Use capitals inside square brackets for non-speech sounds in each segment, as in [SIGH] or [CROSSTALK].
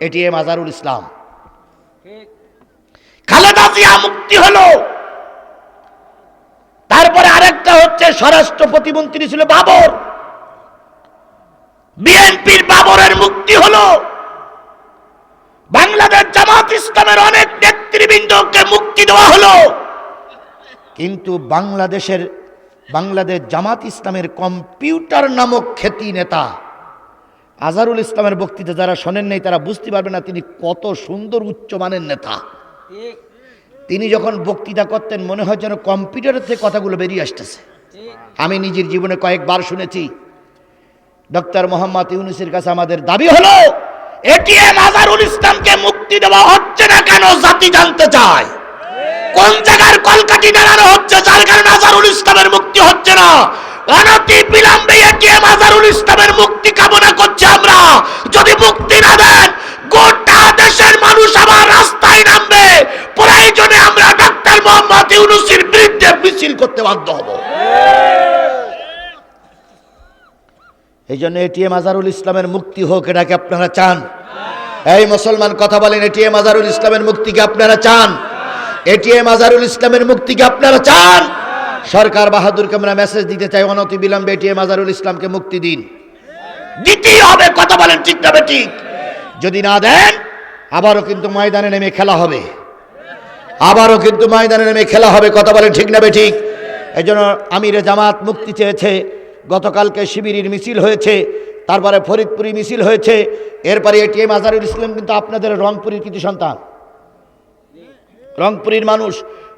ATM Azharul Islam. Khaleda Zia মুক্তি হলো। তারপরে আরেকটা হচ্ছে স্বরাষ্ট্র প্রতিমন্ত্রী ছিল বাবর। বিএনপির বাবরের মুক্তি হলো। বাংলাদেশ জামাত ইসলামের অনেক নেতৃবৃন্দকে মুক্তি দেওয়া হলো। কিন্তু বাংলাদেশের বাংলাদেশ জামাত ইসলামের কম্পিউটার নামক খ্যাতি নেতা আজহারুল ইসলামের বক্তৃতা যারা শোনেন নাই, তারা বুঝতে পারবে না তিনি কত সুন্দর উচ্চমানের নেতা। তিনি যখন বক্তৃতা করতেন, মনে হয় যেন কম্পিউটারের থেকে কথাগুলো বেরিয়ে আসতেছে। আমি নিজের জীবনে কয়েকবার শুনেছি, ডক্টর মোহাম্মদ ইউনুসের কাছে আমাদের দাবি হলো এটিএম আজারুল ইসলামকে মুক্তি দেওয়া হচ্ছে না কেন জাতি জানতে চায়? কোন জায়গার কলকাতি দাঁড়ানো হচ্ছে, যার কারণে আজারুল ইসলামের মুক্তি হচ্ছে না? এই জন্য এটিএম আজারুল ইসলামের মুক্তি হোক এটাকে আপনারা চান? এই মুসলমান কথা বলেন এটিএম আজারুল ইসলামের মুক্তিকে আপনারা চান? এটিএম আজারুল ইসলামের মুক্তিকে আপনারা চান? সরকার বাহাদুরকে আমরা মেসেজ দিতে চাই অনতি বিলম্বে এটিএম আজারুল ইসলামকে মুক্তি দিন। দিতেই হবে কথা বলেন ঠিক তবে ঠিক যদি না দেন আবারও কিন্তু ময়দানে নেমে খেলা হবে। আবারও কিন্তু ময়দানে নেমে খেলা হবে কথা বলেন ঠিক না ঠিক এই জন্য আমিরে জামাত মুক্তি চেয়েছে গতকালকে শিবিরের মিছিল হয়েছে তারপরে ফরিদপুরি মিছিল হয়েছে এরপরে এটিএম আজারুল ইসলাম কিন্তু আপনাদের রংপুরের কিছু সন্তান। রংপুরীর মানুষ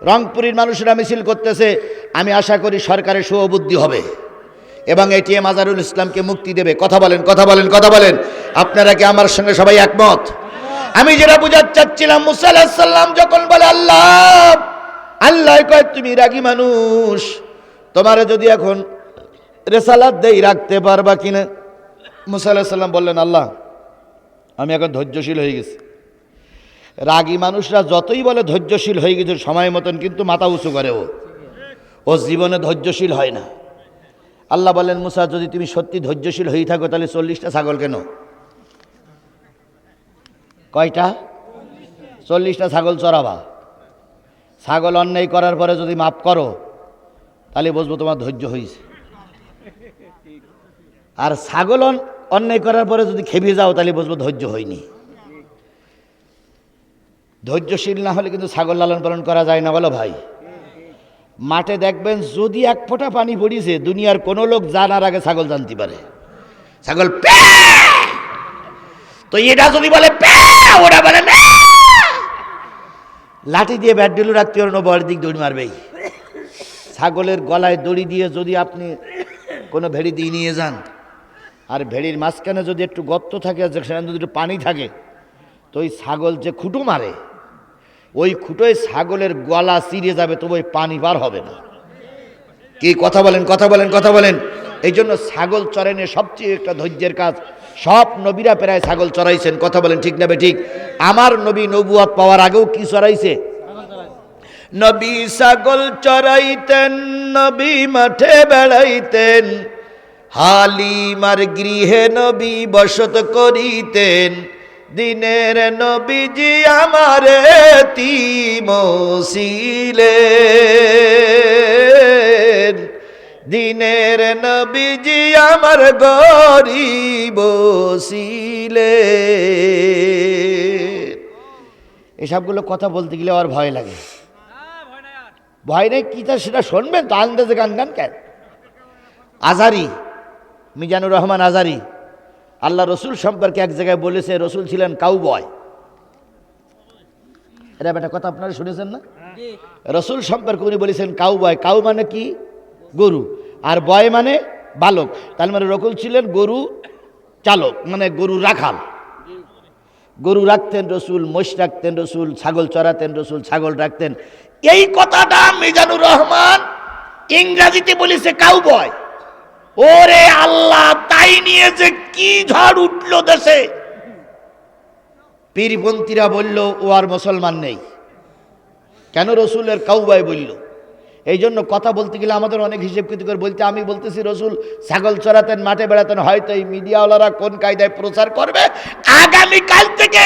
রংপুরীর মানুষরা মিছিল করতেছে, আমি আশা করি সরকারের সুবুদ্ধি হবে। এবং এটিএম আজারুল ইসলামকে মুক্তি দেবে। কথা বলেন কথা বলেন কথা বলেন। আপনারা কি আমার সঙ্গে সবাই একমত? আমি যেটা বুঝাতে চাচ্ছিলাম, মুসা আলাহিসাল্লাম যখন বলে, আল্লাহ আল্লাহ কয়, তুমি রাগী মানুষ। তোমারে যদি এখন রেসালাত দেই, রাখতে পারবা কিনা? মুসা আলাহিসাল্লাম বললেন, আল্লাহ, আমি এখন ধৈর্যশীল হয়ে গেছি। রাগী মানুষরা যতই বলে ধৈর্যশীল হয়ে গেছে, সময় মতন কিন্তু মাথা উঁচু করে ও ও জীবনে ধৈর্যশীল হয় না। আল্লাহ বলেন, মুসা, যদি তুমি সত্যি ধৈর্যশীল হয়ে থাকো, তাহলে চল্লিশটা ছাগল কেন? কয়টা? চল্লিশটা ছাগল চড়াবা। ছাগল অন্যায় করার পরে যদি মাফ করো, তাহলে বুঝব তোমার ধৈর্য হয়েছে। আর ছাগল অন্যায় করার পরে যদি খেপে যাও, তাহলে বুঝব ধৈর্য হয়নি। ধৈর্যশীল না হলে কিন্তু ছাগল লালন পালন করা যায় না, বলো ভাই। মাঠে দেখবেন যদি এক ফোঁটা পানি পড়িছে, দুনিয়ার কোনো লোক জানার আগে ছাগল জানতে পারে। ছাগল! তো এটা যদি বলে ওরা বলে লাঠি দিয়ে ব্যাট ডিলু রাখতে পারো বড় দিক দড়ি মারবেই ছাগলের গলায় দড়ি দিয়ে যদি আপনি কোনো ভেড়ি দিয়ে নিয়ে যান, আর ভেড়ির মাঝখানে যদি একটু গর্ত থাকে সেখানে যদি একটু পানি থাকে, তো ওই ছাগল যে খুঁটো মারে ওই খুঁটোয় ছাগলের গলা চিরে যাবে, তবু ওই পানি বার হবে না। কি কথা বলেন কথা বলেন কথা বলেন। এই জন্য ছাগল চড়ানো সবচেয়ে একটা ধৈর্যের কাজ। সব নবীরা প্রায় ছাগল চড়াইছেন কথা বলেন ঠিক না ঠিক আমার নবী নবুয়াত পাওয়ার আগেও কি চড়াইছে নবী ছাগল চড়াইতেন নবী মাঠে বেড়াইতেন, হালিমার গৃহে নবী বসত করিতেন। দিনের নবীজি আমারে তিমসিলেন দিনের নবীজি আমার গরিব ছিলেন এসবগুলো কথা বলতে গেলে আর ভয় লাগে। ভয় নেই, কি তা সেটা শুনবেন? তো আন্দাজে গান গান কেন? আজারি, মিজানুর রহমান আজারি। আল্লাহ রসুল সম্পর্কে এক জায়গায় বলেছে রসুল ছিলেন কাউ বয় এটা একটা কথা আপনারা শুনেছেন না? রসুল সম্পর্কে উনি বলেছেন কাউ বয় কাউ মানে কি? গরু। আর বয় মানে বালক। তার মানে রকুল ছিলেন গরু চালক মানে গরু রাখাল। গরু রাখতেন রসুল মোষ রাখতেন রসুল ছাগল চড়াতেন রসুল ছাগল রাখতেন। এই কথাটা মিজানুর রহমান ইংরাজিতে বলেছে কাউ বয় ওরে আল্লাহ তাই নিয়ে যে কি ঝড় উঠল দেশে? পীরপন্থীরা বলল ও আর মুসলমান নেই। কেন রসুলের কাউবাই বলল? এই জন্য কথা বলতে গেলে আমাদের অনেক হিসেব কিন্তু করে বলতে আমি বলতেছি রসুল ছাগল চড়াতেন মাঠে বেড়াতেন হয়তো এই মিডিয়াওয়ালারা কোন কায়দায় প্রচার করবে? আগামী কাল থেকে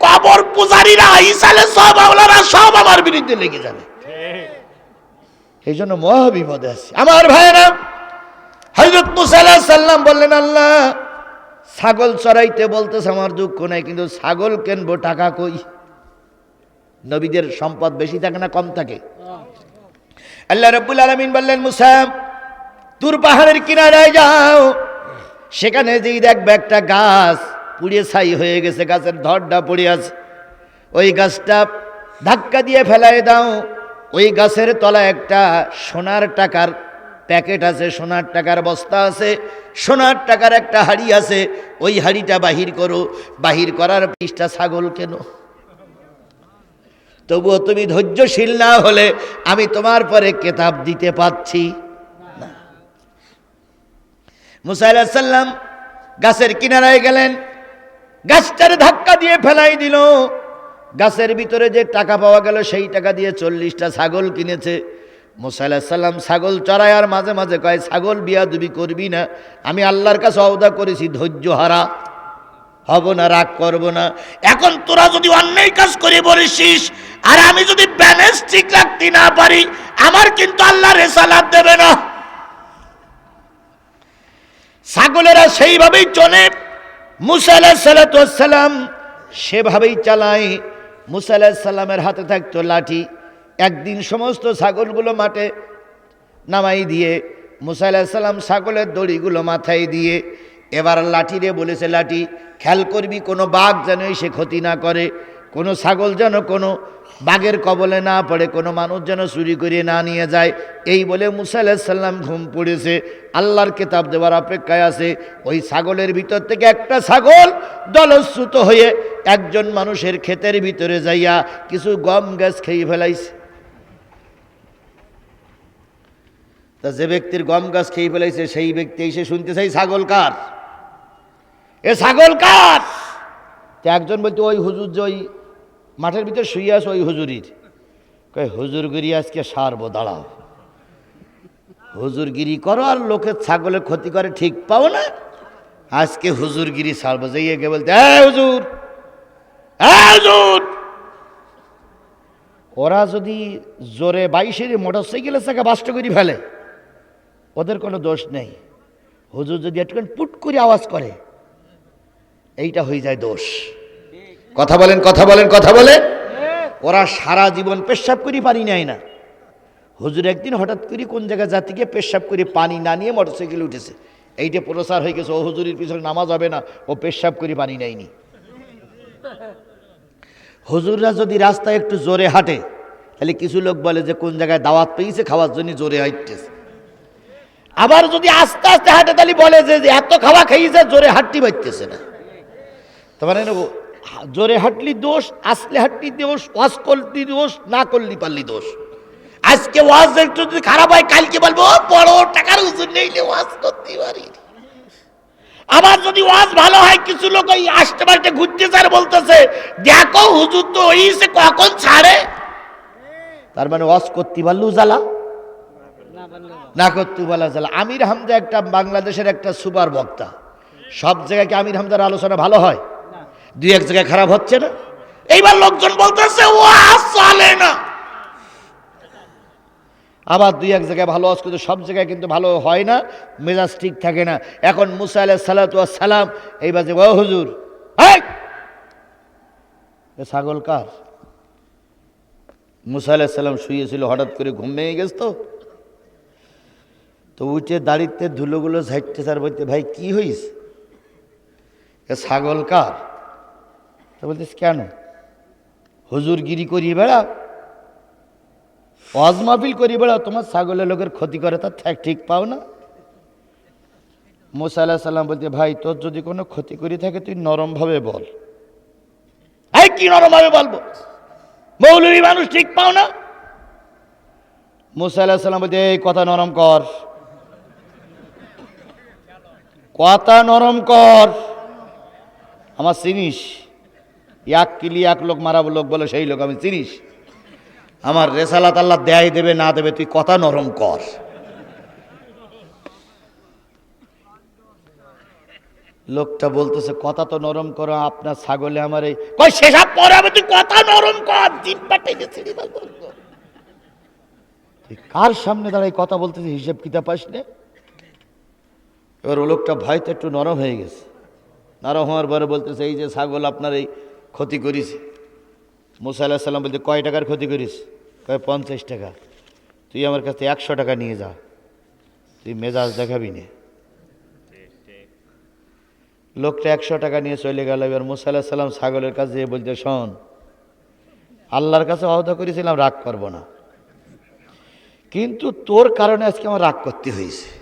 কবর পূজারীরা ইসালে সব আওলারা সব আমার বিরুদ্ধে লেগে যাবে। এই জন্য মহাবিপদে আছে। আমার ভাইয়েরা হজরত মুসাল্লাহ সাল্লাম বললেন, আল্লাহ, ছাগল চড়াইতে বলতেছে আমার দুঃখ নাই, কিন্তু ছাগল কেনবো, টাকা কই? নবীদের সম্পদ বেশি থাকে না, কম থাকে। আল্লাহ রব্বুল আলমিন বললেন মুসাম তুর পাহাড়ের কিনারায় যাও। সেখানে যেই দেখবে একটা গাছ পুড়িয়ে ছাই হয়ে গেছে, গাছের ধরটা পড়ে আছে। ওই গাছটা ধাক্কা দিয়ে ফেলায় দাও। ওই গাছের তলায় একটা সোনার টাকার প্যাকেট আছে, সোনার টাকার বস্তা আছে, সোনার টাকার একটা হাড়ি আছে, ওই হাড়িটা বাহির করো। বাহির করার পিসটা ছাগল কেন? তবুও তুমি ধৈর্যশীল না হলে আমি তোমার পরে কেতাব দিতে পাচ্ছি না। মুসাইসাল্লাম গাছের কিনারায় গেলেন, গাছটার ধাক্কা দিয়ে ফেলাই দিল। গাছের ভিতরে যে টাকা পাওয়া গেল, সেই টাকা দিয়ে চল্লিশটা ছাগল কিনেছে। মুসাইসাল্লাম ছাগল চড়ায় আর মাঝে মাঝে কয়, ছাগল বিয়া দুবি করবি না। আমি আল্লাহর কাছে অবদা করেছি, ধৈর্য হারা। হব না, রাগ করব না। এখন তোরা যদি অন্যায় কাজ করে বলিস আর আমি যদি ব্যালেন্স ঠিক রাখতে না পারি, আমার কিন্তু আল্লাহ রেসালাত দেবে না। ছাগলেরা সেইভাবেই চলে। মুসা সালাম সেভাবেই চালায়। মুসা সাল্লামের হাতে থাকতো লাঠি। একদিন সমস্ত ছাগলগুলো মাঠে নামাই দিয়ে, মুসা সাল্লাম ছাগলের দড়িগুলো মাথায় দিয়ে এবার লাঠিরে বলেছে, লাঠি, খেয়াল করবি, কোনো বাঘ যেন সে ক্ষতি না করে, কোনো ছাগল যেন কোনো বাঘের কবলে না পড়ে, কোনো মানুষ যেন চুরি করে না নিয়ে যায়। এই বলে মুসা সাল্লাম ঘুম পড়েছে, আল্লাহর কেতাব দেওয়ার অপেক্ষায় আছে। ওই ছাগলের ভিতর থেকে একটা ছাগল দলশ্রুত হয়ে একজন মানুষের ক্ষেতের ভিতরে যাইয়া কিছু গম গ্যাস খেয়ে ফেলাইছে। তা যে ব্যক্তির গম গাছ খেয়ে ফেলাইছে সেই ব্যক্তি এসে শুনতে চাই, ছাগল কার? এ ছাগল কার? একজন বলতে, ওই হুজুর যে ওই মাঠের ভিতর শুয়ে আছে, ওই হুজুরির। কয় হুজুরগিরি আজকে সারবো, দাঁড়াও। হুজুরগিরি করো, আর লোকের ছাগলের ক্ষতি করে ঠিক পাও না। আজকে হুজুরগিরি সারবো। যাইয়ে গে বলতে হ্যাঁ হুজুর হ্যাঁ হুজুর! ওরা যদি জোরে বাইশের মোটর সাইকেলের চাকা বাস্ট করে ফেলে ওদের কোনো দোষ নেই। হুজুর যদি একটুখানি পুট করে আওয়াজ করে, এইটা হয়ে যায় দোষ। কথা বলেন কথা বলেন, কথা বলে। ওরা সারা জীবন পেশাব করে পানি নেয় না। হুজুর একদিন হঠাৎ করে কোন জায়গায় জাতি গিয়ে পেশাব করে পানি না নিয়ে মোটরসাইকেল উঠেছে। এইটা প্রসার হয়ে গেছে, ও হুজুরের পিছনে নামাজ হবে না, ও পেশাব করে পানি নেয়নি। হুজুররা যদি রাস্তায় একটু জোরে হাঁটে, তাহলে কিছু লোক বলে যে কোন জায়গায় দাওয়াত পেয়েছে, খাওয়ার জন্য জোরে হাঁটতেছে। আবার যদি আস্তে আস্তে হাঁটে তাহলে বলে যে এত খাওয়া খাইয়েছে জোরে হাঁটতে পারতেছে না। তো মানে জোরে হাঁটলি দোষ আসলে হাঁটলি দোষ ওয়াজ করলি দোষ না করলি পারলি দোষ। আজকে ওয়াজ একটু যদি খারাপ হয় কালকে বলব "ও, বড় টাকার উজুর নেইলে ওয়াজ করতে পারি। আবার যদি ওয়াজ ভালো হয় কিছু লোক ওই আসতে পারতে ঘুরতে স্যার বলতেছে দেখো হুজুর তো ওইসে কখন ছাড়ে? তার মানে ওয়াজ করতে পারলেও জ্বালা। না করতে বলা জ্বালা আমির হামজা একটা বাংলাদেশের একটা সুপার বক্তা। সব জায়গায় কি আমির হামজার আলোচনা ভালো হয়? দুই এক জায়গায় খারাপ হচ্ছে না? এইবার লোকজন বলতেছে ওয়াজ চলে না। আবার দুই এক জায়গায় ভালো আজ কিন্তু সব জায়গায় কিন্তু ভালো হয় না, মেজাজ ঠিক থাকে না। এখন মুসা আলাহ সালাত সালাম, এই বাজে, ও হুজুর! ছাগল কার? মুসা আলাহ সাল্লাম শুয়েছিল, হঠাৎ করে ঘুম ভেঙে গেছে তো? তো উঠে দাড়িতে ধুলোগুলো ঝাইটতে স্যার বলতে ভাই, কি হইস? এ ছাগল কার? তো বলতেস কেন? হুজুর গিরি করিয়ে বেড়া, ওয়াজ মাহফিল করি বেড়াও তোমার ছাগলের লোকের ক্ষতি করে তার ঠেক পাও না? মোসা আল্লাহ সাল্লাম বলতে ভাই, তোর যদি কোনো ক্ষতি করি থাকে, তুই নরমভাবে বল। এই কি নরমভাবে বলব? মৌলবী মানুষ ঠিক পাও না? মুসা আল্লাহ সাল্লাম বলতে এই কথা নরম কর। কথা নরম কর। আমার চিনিস। এক কিলি এক লোক মারা লোক বলে, সেই লোক আমি চিনিস। আমার রেসালাত আল্লাহ দেয় দেবে, না দেবে, তুই কথা নরম কর। লোকটা বলতেছে, কথা তো নরম করো, আপনার ছাগলে আমার এই সেসব পরে আমি তুই কথা নরম কর কার সামনে দাঁড়াই কথা বলতেছে, হিসেব কিতাব নে? এবার ও লোকটা ভয়তো একটু নরম হয়ে গেছে। নরম হওয়ার পরে বলতেছে, এই যে ছাগল আপনার এই ক্ষতি করিস মুসা আল্লাহ সাল্লাম বলতে, কয় টাকার ক্ষতি করিস কয়, পঞ্চাশ টাকা। তুই আমার কাছে একশো টাকা নিয়ে যা। তুই মেজাজ দেখাবি না। লোকটা একশো টাকা নিয়ে চলে গেল। এবার মুসা সাল্লাম ছাগলের কাছে যেয়ে বলতে, শোন, আল্লাহর কাছে অহদা করেছিলাম, রাগ করব না। কিন্তু তোর কারণে আজকে আমার রাগ করতে হয়েছে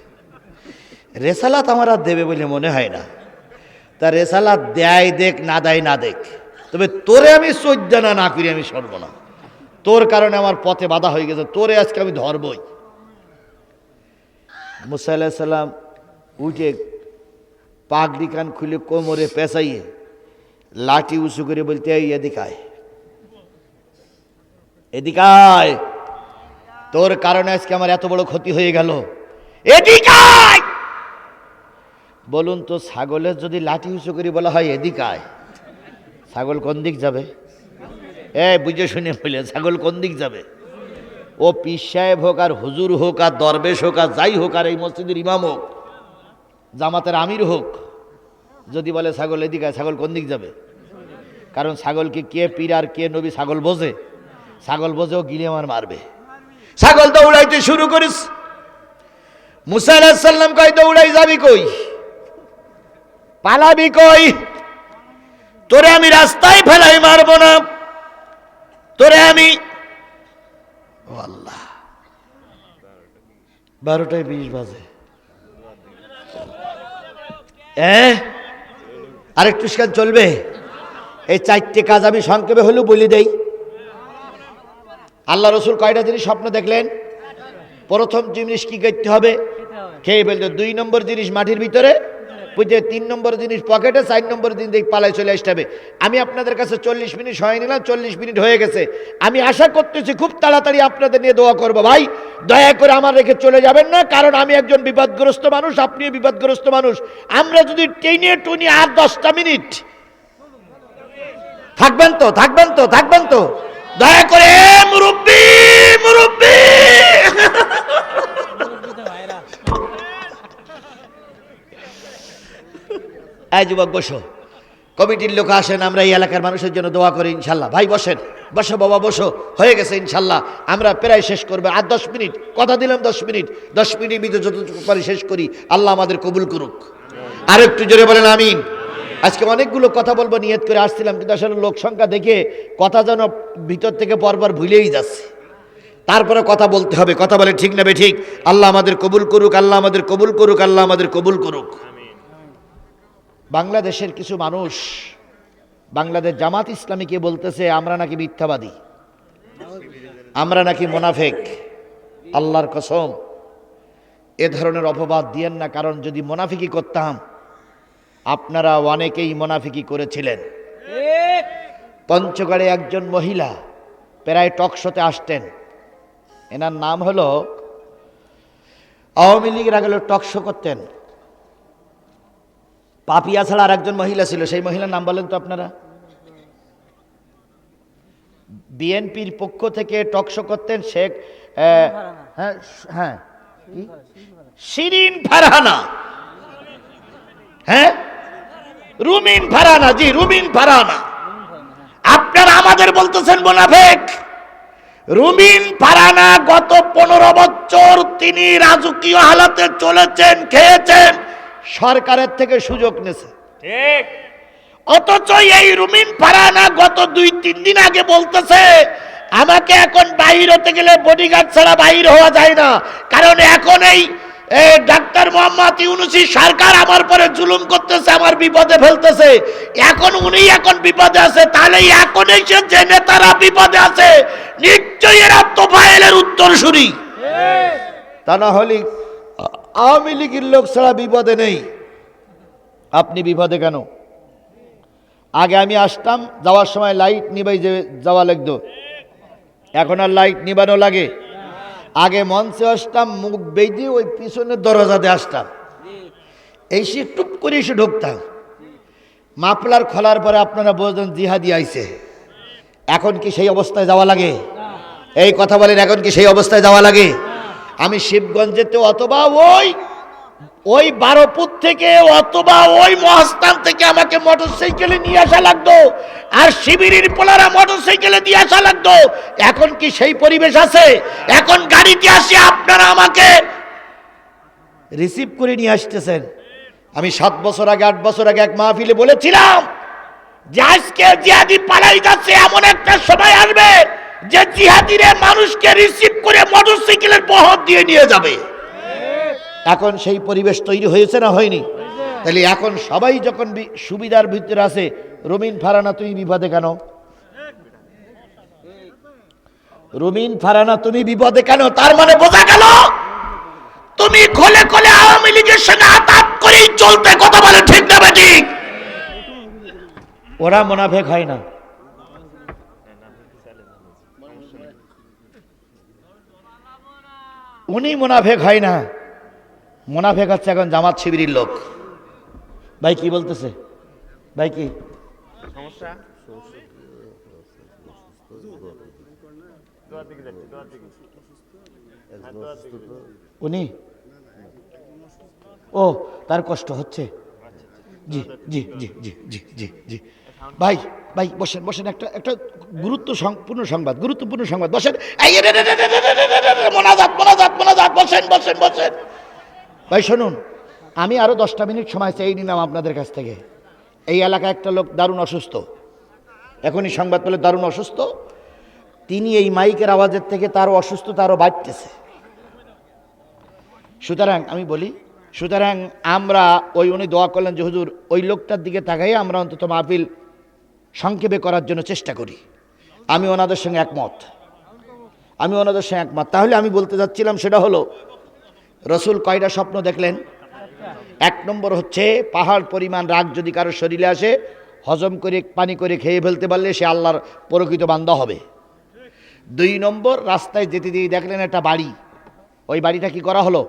রেসালাত আমার আর দেবে বলে মনে হয় না। তা রেসালাত দেয় দেখ, না দেয়, না দেখ। তবে তোরে আমি সজ্জা না করি আমি সরব না তোর কারণে আমার পথে বাধা হয়ে গেছে, তোরে আজকে আমি ধরবই। মুসা আল্লাহ সাল্লাম উঠে পাগড়ি কান খুলে কোমরে পেঁচাইয়ে লাঠি উঁচু করে বলতে এদিকায় এদিকায় তোর কারণে আজকে আমার এত বড় ক্ষতি হয়ে গেল। এদিকায় বলুন তো, ছাগলের যদি লাঠি উঁচু করে বলা হয় এদিকায় ছাগল কোন দিক যাবে? এ বুঝে শুনে বলে, ছাগল কোন দিক যাবে? ও পীর সাহেব হোক আর হুজুর হোক আর দরবেশ হোক আর যাই হোক আর এই মসজিদের ইমাম হোক, জামাতের আমির হোক, যদি বলে ছাগল এদিকে ছাগল কোন দিক যাবে? কারণ ছাগলকে কে পীর আর কে নবী ছাগল বোঝে? ছাগল বোঝেও গিলে আমার মারবে। ছাগল দৌড়াইতে শুরু করিস। মুসা আলাহিসাল্লাম কই দৌড়াই যাবি কই? পালাবি কই? তোরে আমি রাস্তায় ফেলাই মারবো না। তোরে আমি বারোটায় বিশ বাজে। আরেকটু সেখান চলবে? এই চারটে কাজ আমি সংক্ষেপে হলেও বলি দেই। আল্লাহ রসুল কয়টা জিনিস স্বপ্ন দেখলেন? প্রথম জিনিস কি করতে হবে? খেয়ে ফেলতে দুই নম্বর জিনিস মাটির ভিতরে বুঝতে তিন নম্বর জিনিস পকেটে, চার নম্বর দিক পালায় চলে আসতে হবে। আমি আপনাদের কাছে চল্লিশ মিনিট সময় নিলাম, চল্লিশ মিনিট হয়ে গেছে। আমি আশা করতেছি খুব তাড়াতাড়ি আপনাদের নিয়ে দোয়া করব। ভাই, দয়া করে আমার রেখে চলে যাবেন না, কারণ আমি একজন বিপদগ্রস্ত মানুষ, আপনিও বিপদগ্রস্ত মানুষ। আমরা যদি টেনে টুনি আর দশটা মিনিট থাকবেন তো থাকবেন তো থাকবেন তো। দয়া করে, মুরব্বি মুরব্বি! এই যুবক, বসো। কমিটির লোক আসেন, আমরা এই এলাকার মানুষের জন্য দোয়া করি, ইনশাল্লাহ। ভাই, বসেন। বসো, বাবা, বসো। হয়ে গেছে, ইনশাল্লাহ। আমরা প্রায় শেষ করব। আর দশ মিনিট, কথা দিলাম দশ মিনিট। দশ মিনিট ভিতরে যতটুকু পারি শেষ করি। আল্লাহ আমাদের কবুল করুক। আর একটু জোরে বলেন, আমিন। আজকে অনেকগুলো কথা বলব, নিয়ত করে আসছিলাম, কিন্তু আসলে লোক সংখ্যা দেখে কথা যেন ভিতর থেকে পরপর ভুলেই যাচ্ছে। তারপরে কথা বলতে হবে। কথা বলে ঠিক না বে ঠিক? আল্লাহ আমাদের কবুল করুক, আল্লাহ আমাদের কবুল করুক, আল্লাহ আমাদের কবুল করুক। বাংলাদেশের কিছু মানুষ বাংলাদেশ জামাত ইসলামীকে বলতেছে, আমরা নাকি মিথ্যাবাদী। আমরা নাকি মোনাফেক। আল্লাহর কসম, এ ধরনের অপবাদ দিয়েন না, কারণ যদি মোনাফিকি করতাম, আপনারা অনেকেই মোনাফিকি করেছিলেন। পঞ্চগড়ে একজন মহিলা প্রায় টকশোতে আসতেন। এনার নাম হলো, আওয়ামী লীগের আগে টকশো করতেন। পাপিয়া ছাড়া আর একজন মহিলা ছিল, সেই মহিলার নাম বলেন তো আপনারা? বিএনপির পক্ষ থেকে টকশো করতেন শেখ হ্যাঁ হ্যাঁ শিরিন ফারহানা। হ্যাঁ? রুমিন ফারহানা, জি, রুমিন ফারহানা। আপনারা আমাদের বলতেছেন মোনাফেক। রুমিন ফারানা গত পনেরো বছর তিনি রাজকীয় হালাতে চলেছেন, খেয়েছেন। সরকারের থেকে সুযোগ নিয়েছে ঠিক। অথচ এই রুমিন ফারানা গত দুই তিন দিন আগে বলতেছে আমাকে এখন বাইর হতে গেলে বডিগার্ড ছাড়া বাইর হওয়া যায় না। কারণ এখন এই ডাক্তার মোহাম্মদ ইউনুসি সরকার আমার পরে জুলুম করতেছে আমার বিপদে ফেলতেছে। এখন উনি এখন বিপদে আছে তাহলে এখন এসে যে নেতারা বিপদে আছে নিশ্চয়ই এরা তোফায়েলের উত্তর শুনি তা না হলে আওয়ামী লীগের লোক ছাড়া বিপদে নেই। আপনি বিপদে কেন? আগে আমি আসতাম, যাওয়ার সময় লাইট নিবাই যে যাওয়া লাগতো। এখন আর লাইট নিবানো লাগে। আগে মঞ্চে আসতাম, মুখ বেঁধে ওই পিছনের দরজাতে আসতাম। এই এসে টুপ করে এসে ঢুকতাম। মাফলার খোলার পরে আপনারা বলছেন জিহাদি আইছে। এখন কি সেই অবস্থায় যাওয়া লাগে? এই কথা বলেন, এখন কি সেই অবস্থায় যাওয়া লাগে? আমি শিবগঞ্জেতে অথবা ওই ওই বারোপুর থেকে অথবা ওই মহাস্থান থেকে আমাকে মোটর সাইকেলে নিয়ে আসা লাগতো। আর শিবিরের পোলারা মোটর সাইকেলে দিয়ে আসা লাগতো। এখন কি সেই পরিবেশ আছে? এখন গাড়িতে আসে আপনারা আমাকে রিসিভ করে নিয়ে আসতেছেন। আমি সাত বছর আগে, আট বছর আগে এক মাহফিলে বলেছিলাম যে আজকে জিহাদি পালাই যাচ্ছে, এমন একটা সময় আসবে। যে জিহাদিরে মানুষকে রিসিভ করে মোটর সাইকেলের বহর দিয়ে নিয়ে যাবে। এখন সেই পরিবেশ তৈরি হয়েছে না হয়নি? তাহলে এখন সবাই যখন সুবিধার ভিতরে আছে রমিন ফারানা তুমি বিপদে কেন? রমিন ফারানা তুমি বিপদে কেন? তার মানে বোঝা গেল তুমি খোলে খোলে আওয়ামী লীগের সঙ্গে আতাত করেই চলতে কথা বলে ঠিক না ঠিক? ওরা মোনাফেক হয় না। উনি মোনাফেক হয় না। মোনাফেক হচ্ছে এখন জামাত শিবিরের লোক। ভাই কি বলতেছে? ভাই কি? সমস্যা। উনি? ও তার কষ্ট হচ্ছে। জি জি জি জি জি জি। জি ভাই ভাই, বসেন বসেন, একটা একটা গুরুত্ব সম্পূর্ণ সংবাদ, গুরুত্বপূর্ণ সংবাদ, বসেন। ভাই, শুনুন, আমি আরও দশটা মিনিট সময় চাই নিলাম আপনাদের কাছ থেকে। এই এলাকায় একটা লোক দারুণ অসুস্থ। এখনই সংবাদ পেলে দারুণ অসুস্থ। তিনি এই মাইকের আওয়াজের থেকে তারও অসুস্থ তারও বাড়তেছে। সুতরাং, আমি বলি, সুতরাং আমরা ওই, উনি দোয়া করলেন যে, হুজুর, ওই লোকটার দিকে তাকাই আমরা অন্তত মাহফিল সংক্ষেপে করার জন্য চেষ্টা করি। আমি ওনাদের সঙ্গে একমত। আমি ওনাদের সঙ্গে একমত। তাহলে আমি বলতে যাচ্ছিলাম সেটা হলো, রসুল কয়টা স্বপ্ন দেখলেন? এক নম্বর হচ্ছে, পাহাড় পরিমাণ রাগ যদি কারও শরীরে আসে, হজম করে, পানি করে খেয়ে ফেলতে পারলে সে আল্লাহর প্রকৃত বান্দা হবে। দুই নম্বর, রাস্তায় যেতে দিয়ে দেখলেন একটা বাড়ি। ওই বাড়িটা কি করা হলো?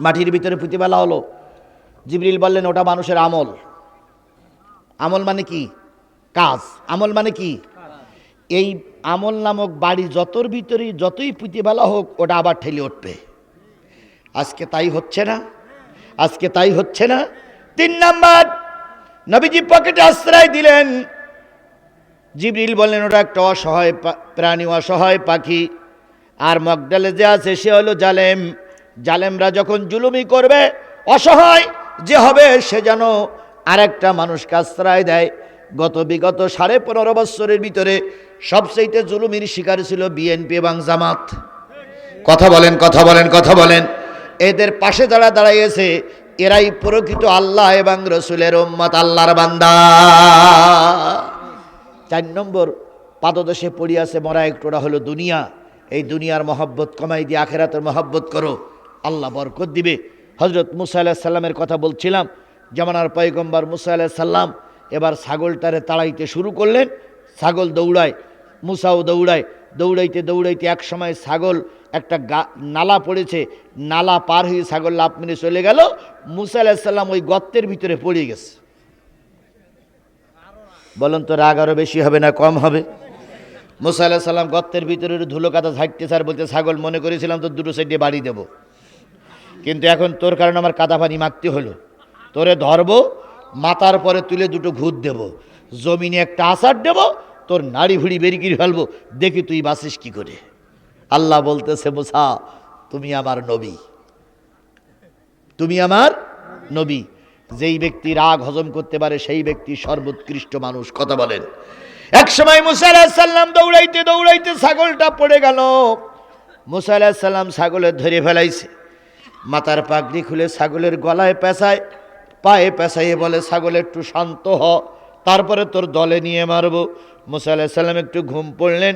মাটির ভিতরে পুঁতিবেলা হলো। জিবরিল বললেন, ওটা মানুষের আমল। আমল মানে কি? কাজ। আমল মানে কি? এই আমল নামক বাড়ি যতর ভিতরে যতই পুঁতিবেলা হোক, ওটা আবার ঠেলে উঠবে। আজকে তাই হচ্ছে না? আজকে তাই হচ্ছে না? তিন নাম্বার, নবীজি পকেটে আশ্রয় দিলেন। জিবরিল বললেন, ওটা একটা অসহায় প্রাণী, অসহায় পাখি। আর মগডালে যে আছে, সে হলো জালেম। জালেমরা যখন জুলুমি করবে, অসহায় যে হবে, সে যেন আরেকটা মানুষকে আশ্রয় দেয়। গত বিগত সাড়ে পনেরো বৎসরের ভিতরে সবচেয়ে জুলুমির শিকার ছিল বিএনপি এবং জামাত। কথা বলেন কথা বলেন কথা বলেন। এদের পাশে যারা দাঁড়াইয়েছে, এরাই প্রকৃত আল্লাহ এবং রসুলের উম্মত, আল্লাহর বান্দা। চার নম্বর পাদদেশে পড়িয়াছে মরা একটোরা হলো দুনিয়া। এই দুনিয়ার মহব্বত কমাই দিয়ে আখেরাতের মহব্বত করো। আল্লাহ বরকত দিবে। হজরত মুসা আলাহ সাল্লামের কথা বলছিলাম জামানার পয়গম্বর মুসা আলাহ সাল্লাম এবার ছাগলটারে তাড়াইতে শুরু করলেন। ছাগল দৌড়ায়, মুসাও দৌড়ায়, দৌড়াইতে দৌড়াইতে এক সময় ছাগল একটা নালা পড়েছে, নালা পার হয়ে ছাগল লাভ মেরে চলে গেল। মুসা আলাহ সাল্লাম ওই গর্তের ভিতরে পড়ে গেছে। বলুন তো রাগ আরও বেশি হবে না কম হবে? মুসা আল্লাহ সাল্লাম গর্তের ভিতরে ধুলো কাদা ঝাঁটতে স্যার বলতে, ছাগল মনে করেছিলাম তো দুটো সাইডে বাড়ি দেব। কিন্তু এখন তোর কারণে আমার কাদা পানি মাখতে হলো। তোরে ধরবো, মাথার পরে তুলে দুটো ঘুর দেব, জমিনে একটা আসার দেব, তোর নাড়ি ভুড়ি বেরিয়ে ফেলব, দেখি তুই বাসিস কি করে। আল্লাহ বলতেছে, মুসা, তুমি আমার নবী। তুমি আমার নবী। যেই ব্যক্তি রাগ হজম করতে পারে, সেই ব্যক্তি সর্বোৎকৃষ্ট মানুষ। কথা বলেন। এক সময় মুসা সাল্লাম দৌড়াইতে দৌড়াইতে ছাগলটা পড়ে গেল। মুসা সাল্লাম ছাগলের ধরে ফেলাইছে। মাথার পাগড়ি খুলে ছাগলের গলায় পেঁচায় পায়ে পেঁচাইয়ে বলে, ছাগল, একটু শান্ত হ, তারপরে তোর দলে নিয়ে মারবো। মুসা সাল্লাম একটু ঘুম পড়লেন,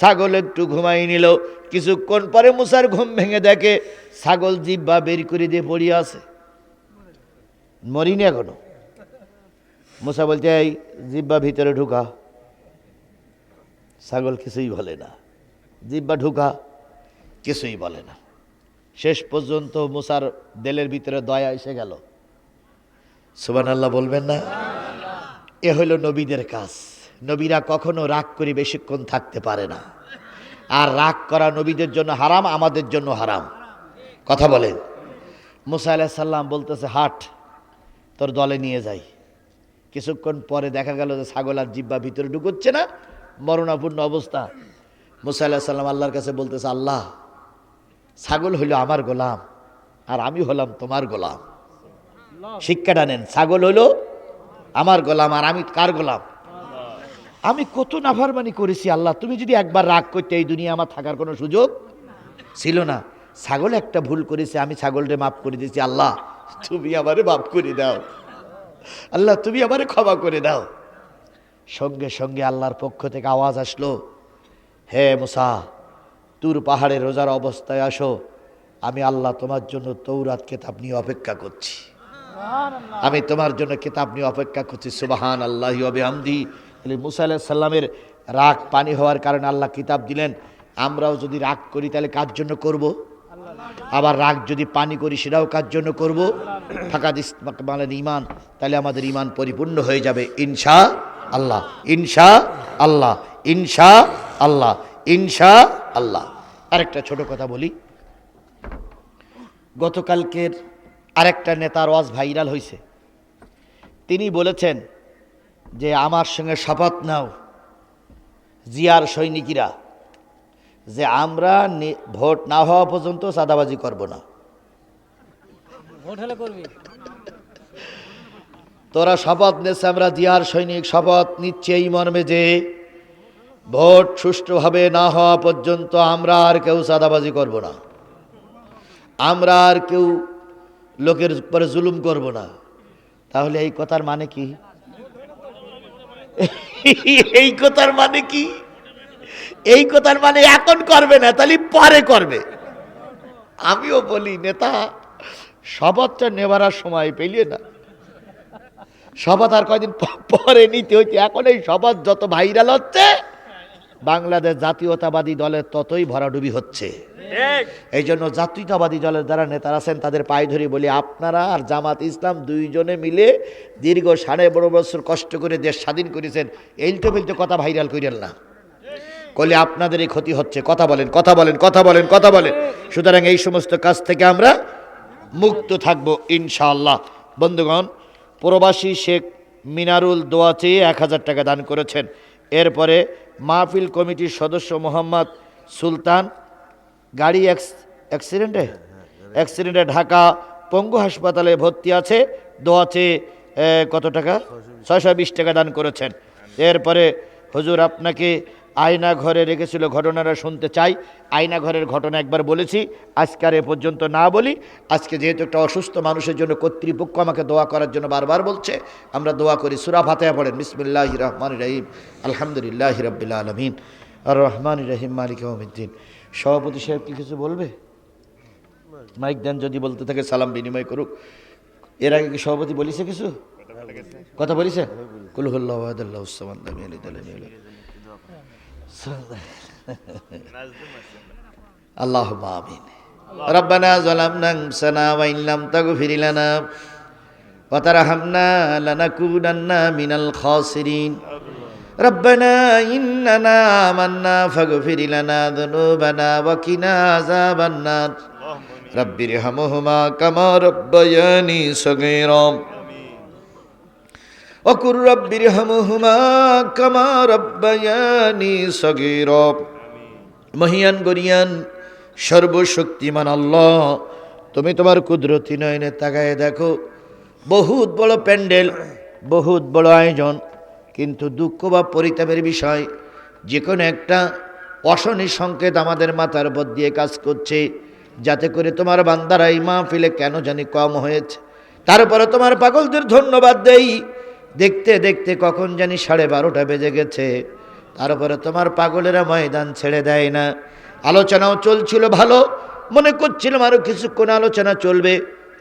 ছাগল একটু ঘুমাই নিল। কিছুক্ষণ পরে মুসার ঘুম ভেঙে দেখে ছাগল জিব্বা বের করে দিয়ে পড়িয়ে আছে। মরিনি এখনও? মুসা বলছে, এই জিব্বা ভিতরে ঢুকা। ছাগল কিছুই বলে না। জিব্বা ঢুকা, কিছুই বলে না। শেষ পর্যন্ত মুসার দেলের ভিতরে দয়া এসে গেল। সুবান আল্লাহ বলবেন না? এ হলো নবীদের কাজ। নবীরা কখনো রাগ করে বেশিক্ষণ থাকতে পারে না। আর রাগ করা নবীদের জন্য হারাম আমাদের জন্য হারাম। কথা বলেন। মুসা আলাহ সাল্লাম বলতেছে হাট তোর দলে নিয়ে যাই। কিছুক্ষণ পরে দেখা গেল যে ছাগল আর জিব্বা ভিতরে ঢুকোচ্ছে না মরণাপূর্ণ অবস্থা। মুসা আল্লাহ সাল্লাম আল্লাহর কাছে বলতেছে আল্লাহ ছাগল হইল আমার গোলাম আর আমি হলাম তোমার গোলাম। শিক্ষাটা নেন ছাগল হলো আমার গোলাম আর আমি কার গোলাম? আমি কত নাফারমানি করেছি আল্লাহ, তুমি যদি একবার রাগ করতে এই দুনিয়া আমার থাকার কোনো সুযোগ ছিল না। ছাগল একটা ভুল করেছে, আমি ছাগলরে মাফ করে দিয়েছি, আল্লাহ, তুমি আমারে মাফ করে দাও। আল্লাহ, তুমি আমারে ক্ষমা করে দাও। সঙ্গে সঙ্গে আল্লাহর পক্ষ থেকে আওয়াজ আসলো, হে মুসা, তুর পাহাড়ে রোজার অবস্থায় আসো, আমি আল্লাহ তোমার জন্য তৌরাত কেতাব নিয়ে অপেক্ষা করছি। আমি তোমার জন্য কিতাব নিয়ে অপেক্ষা করছি সুবাহান আল্লাহ আমদি মুসা আলাহ সাল্লামের রাগ পানি হওয়ার কারণে আল্লাহ কিতাব দিলেন আমরাও যদি রাগ করি তাহলে কার জন্য করব। আবার রাগ যদি পানি করি সেটাও কার জন্য করব? ফাঁকা দিস মানে ইমান তাহলে আমাদের ইমান পরিপূর্ণ হয়ে যাবে ইনশা আল্লাহ ইনশা আল্লাহ ইনশা আল্লাহ ইনশা আল্লাহ। আরেকটা ছোট কথা বলি। গতকালকের আরেকটা নেতার ওয়াজ ভাইরাল হয়েছে তিনি বলেছেন যে আমার সঙ্গে শপথ নাও জিয়ার সৈনিকীরা যে আমরা ভোট না হওয়া পর্যন্ত চাঁদাবাজি করব না। তোরা শপথ নিচ্ছে আমরা জিয়ার সৈনিক শপথ নিচ্ছে এই মর্মে যে ভোট সুষ্ঠুভাবে না হওয়া পর্যন্ত আমরা আর কেউ চাঁদাবাজি করব না। আমরা আর কেউ লোকের উপরে জুলুম করব না। তাহলে এই কথার মানে কি? এই কথার মানে কি? এই কথার মানে এখন করবে না, তাহলে পরে করবে। আমিও বলি, নেতা, শপথটা নেবার সময় পেলিয়ে না। শপথ আর কয়দিন পরে নিতে হইতে, এখন এই শপথ যত ভাইরাল হচ্ছে বাংলাদেশ জাতীয়তাবাদী দলের ততই ভরাডুবি হচ্ছে। এই জন্য জাতীয়তাবাদী দলের যারা নেতারা আছেন তাদের পায়ে ধরি বলি আপনারা আর জামাত ইসলাম দুইজনে মিলে দীর্ঘ সাড়ে বড় বছর কষ্ট করে দেশ স্বাধীন করেছেন। এইলতে ফেলতে কথা ভাইরাল করিলেন না। কলে আপনাদেরই ক্ষতি হচ্ছে। কথা বলেন কথা বলেন কথা বলেন কথা বলেন। সুতরাং এই সমস্ত কাজ থেকে আমরা মুক্ত থাকব ইনশাআল্লাহ। বন্ধুগণ প্রবাসী শেখ মিনারুল দোয়া চেয়ে এক হাজার টাকা দান করেছেন। এরপরে মাহফিল কমিটির সদস্য মোহাম্মদ সুলতান গাড়ি অ্যাক্সিডেন্টে? অ্যাক্সিডেন্টে ঢাকা পঙ্গু হাসপাতালে ভর্তি আছে। দোয়াচে কত টাকা? ছয়শো বিশ। টাকা দান করেছেন। এরপরে হুজুর আপনাকে আয়না ঘরে রেখেছিল ঘটনাটা শুনতে চাই। আয়না ঘরের ঘটনা একবার বলেছি। আজকে আর এ পর্যন্ত না বলি। আজকে যেহেতু একটা অসুস্থ মানুষের জন্য কর্তৃপক্ষ আমাকে দোয়া করার জন্য বারবার বলছে আমরা দোয়া করি। সুরা ফাতেহা পড়েন। বিসমিল্লাহ রহমান রহিম। আলহামদুলিল্লাহ রবিল্লা আলমিন। আর রহমান রহিম মালিক ইয়ৌমিদ্দিন সভাপতি সাহেব কি কিছু বলবে? মাইক দেন যদি বলতে থাকে সালাম বিনিময় করুক। এর আগে কি সভাপতি বলিছে কিছু? কথা বলিছে? কুলহুল্লাহ اللهم آمين ربنا ظلمنا أنفسنا وإن لم تغفر لنا وترحمنا لنكونن من الخاسرين ربنا إننا آمنا فاغفر لنا ذنوبنا وقنا عذاب النار رب ارحمهما كما ربياني صغيرا মহিয়ান গরিয়ান সর্বশক্তিমান আল্লাহ, তুমি তোমার কুদরতি নয়নে তাকায় দেখো, বহুত বড় প্যান্ডেল, বহুত বড় আয়োজন, কিন্তু দুঃখ বা পরিতাপের বিষয়, যে কোনো একটা অশনি সংকেত আমাদের মাথার উপর দিয়ে কাজ করছে, যাতে করে তোমার বান্দারা এই মাহফিলে কেন জানি কম হয়েছে। তারপরে তোমার পাগলদের ধন্যবাদ দেই দেখতে দেখতে কখন জানি সাড়ে বারোটা বেজে গেছে। তারপরে তোমার পাগলেরা ময়দান ছেড়ে দেয় না। আলোচনাও চলছিল ভালো। মনে করছিলাম আরও কিছুক্ষণ আলোচনা চলবে।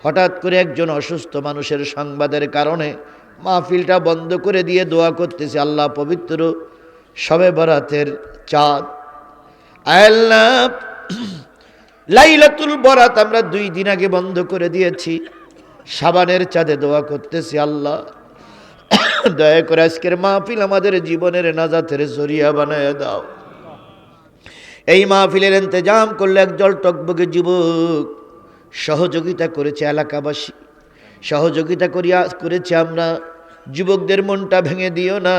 হঠাৎ করে একজন অসুস্থ মানুষের সংবাদের কারণে মাহফিলটা বন্ধ করে দিয়ে দোয়া করতেছে আল্লাহ পবিত্র সবে বরাতের চাঁদ। লাইলাতুল বরাত আমরা দুই দিন আগে বন্ধ করে দিয়েছি। সাবানের চাঁদে দোয়া করতেছি আল্লাহ। [COUGHS] দয়া করে আজকের মাহফিল আমাদের জীবনের নাজাতের জরিয়া বানায় দাও। এই মাহফিলের ইন্তজাম করলে একজল টকবগে যুবক। সহযোগিতা করেছে এলাকাবাসী। সহযোগিতা করিয়া, করেছে আমরা। যুবকদের মনটা ভেঙে দিও না।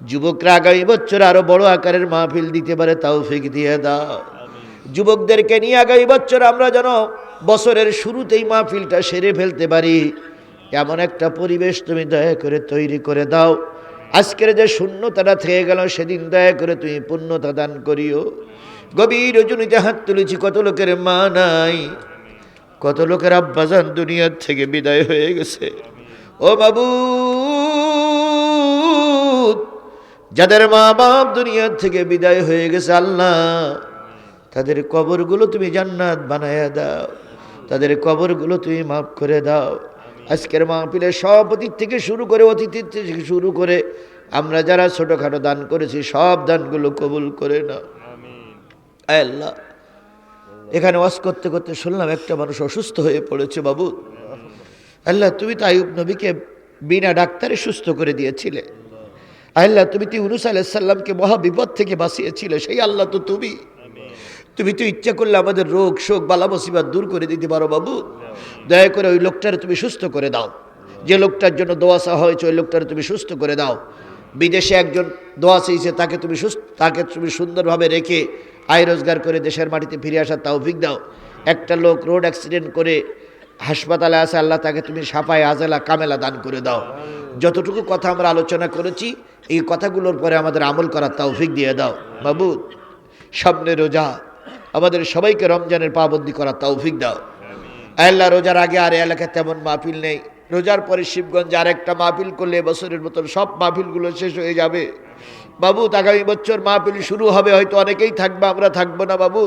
যুবকরা আগামী বছর আরও বড় আকারের মাহফিল দিতে পারে তাও ফিক দিয়ে দাও। যুবকদেরকে নিয়ে আগামী বছর আমরা যেন বছরের শুরুতেই মাহফিলটা সেরে ফেলতে পারি। এমন একটা পরিবেশ তুমি দয়া করে তৈরি করে দাও। আজকের যে শূন্যতাটা থেকে গেল, সেদিন দয়া করে তুমি পূর্ণতা দান করিও। গভীর রজনীতে হাত তুলেছি, কত লোকের মা নাই। কত লোকের আব্বাজান দুনিয়ার থেকে বিদায় হয়ে গেছে। ও বাবু যাদের মা বাপ দুনিয়ার থেকে বিদায় হয়ে গেছে, আল্লাহ, তাদের কবরগুলো তুমি জান্নাত বানায়া দাও। তাদের কবরগুলো তুমি মাফ করে দাও। আজকের মাহফিলে সব অতীত থেকে শুরু করে অতিথির থেকে শুরু করে আমরা যারা ছোটোখাটো দান করেছি সব দানগুলো কবুল করে নাও। আয় আল্লাহ। এখানে ওয়াজ করতে করতে শুনলাম একটা মানুষ অসুস্থ হয়ে পড়েছে বাবু। আল্লাহ তুমি তো আয়ুব নবীকে বিনা ডাক্তারে সুস্থ করে দিয়েছিলে। আল্লাহ তুমি তো ইউনুস আলাইসাল্লামকে মহা বিপদ থেকে বাঁচিয়েছিলে সেই আল্লাহ তো তুমি। তুমি তো ইচ্ছা করলে আমাদের রোগ, শোক, বালা মুসিবত দূর করে দিতে পারো বাবু। দয়া করে ওই লোকটার তুমি সুস্থ করে দাও। যে লোকটার জন্য দোয়াশা হয়েছে, ওই লোকটারে তুমি সুস্থ করে দাও। বিদেশে একজন দোয়া চেয়েছে তাকে তুমি সুস্থ, তাকে তুমি সুন্দরভাবে রেখে আয় রোজগার করে দেশের মাটিতে ফিরে আসার তৌফিক দাও। একটা লোক রোড অ্যাক্সিডেন্ট করে হাসপাতালে আছে, আল্লাহ তাকে তুমি সাফায় আজেলা, কামেলা দান করে দাও। যতটুকু কথা আমরা আলোচনা করেছি, এই কথাগুলোর পরে আমাদের আমল করার তৌফিক দিয়ে দাও। বাবু, সামনে রোজা। আমাদের সবাইকে রমজানের পাবন্দি করার তৌফিক দাও। আল্লাহ রোজার আগে আর এলাকায় তেমন মাহফিল নেই। রোজার পরে শিবগঞ্জে আর একটা মাহফিল করলে বছরের মতন সব মাহফিলগুলো শেষ হয়ে যাবে। বাবু, আগামী বছর মাহফিল শুরু হবে, হয়তো অনেকেই থাকবে, আমরা থাকব না বাবু।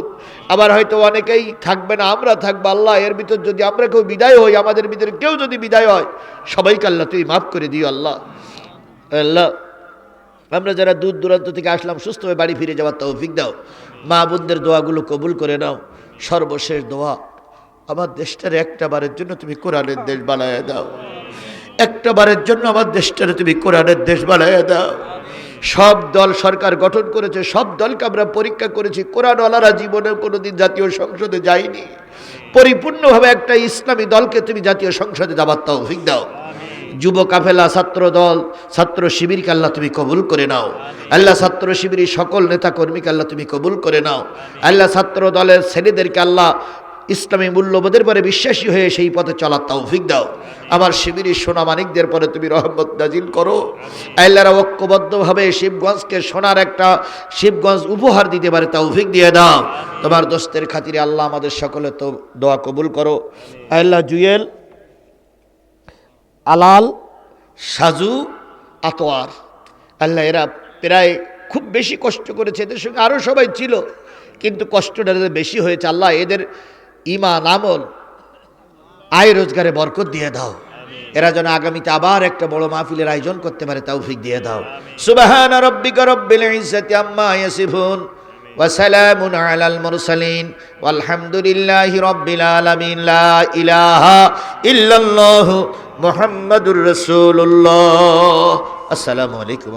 আবার হয়তো অনেকেই থাকবে না, আমরা থাকব। আল্লাহ, এর ভিতর যদি আমরা কেউ বিদায় হই, আমাদের ভিতরে কেউ যদি বিদায় হয়, সবাইকে আল্লাহ তুই মাফ করে দিও আল্লাহ। আল্লাহ আমরা যারা দূর দূরান্ত থেকে আসলাম সুস্থ হয়ে বাড়ি ফিরে যাওয়ার তৌফিক দাও। মা বোনদের দোয়াগুলো কবুল করে নাও। সর্বশেষ দোয়া, আমার দেশটার একটা বারের জন্য তুমি কোরআনের দেশ বানায় দাও। একটা বারের জন্য আমার দেশটারে তুমি কোরআনের দেশ বানায় দাও। সব দল সরকার গঠন করেছে, সব দলকে আমরা পরীক্ষা করেছি। কোরআনওয়ালারা জীবনে কোনোদিন জাতীয় সংসদে যায়নি। পরিপূর্ণভাবে একটা ইসলামী দলকে তুমি জাতীয় সংসদে যাবার তৌফিক দাও। যুব কাফেলা, ছাত্র দল, ছাত্র শিবিরকে আল্লাহ তুমি কবুল করে নাও। আল্লাহ ছাত্র শিবিরের সকল নেতা কর্মীকে আল্লাহ তুমি কবুল করে নাও। আল্লাহ ছাত্র দলের ছেলেদেরকে আল্লাহ ইসলামী মূল্যবোধের পরে বিশ্বাসী হয়ে সেই পথে চলার তৌফিক দাও। আমার শিবিরের সোনা মানিকদের পরে তুমি রহমত নাজিল করো। আল্লাহরা ঐক্যবদ্ধভাবে শিবগঞ্জকে সোনার একটা শিবগঞ্জ উপহার দিতে পারে তৌফিক দিয়ে দাও। তোমার দোস্তের খাতিরে আল্লাহ আমাদের সকলে তো দোয়া কবুল করো। আল্লাহ জুয়েল আলাল সাজু আতোয়ার আল্লাহ এরা প্রায় খুব বেশি কষ্ট করেছে এদের সঙ্গে আরও সবাই ছিল কিন্তু কষ্টটা এদের বেশি হয়েছে আল্লাহ এদের ইমান আমল আয় রোজগারে বরকত দিয়ে দাও। এরা যেন আগামীতে আবার একটা বড় মাহফিলের আয়োজন করতে পারে তৌফিক দিয়ে দাও। সুবাহান রব্বিকা রব্বিল ইজ্জাতি আম্মা ইয়াসিফুন। وسلام على المرسلين والحمد لله رب العالمين لا إله إلا الله محمد رسول الله السلام عليكم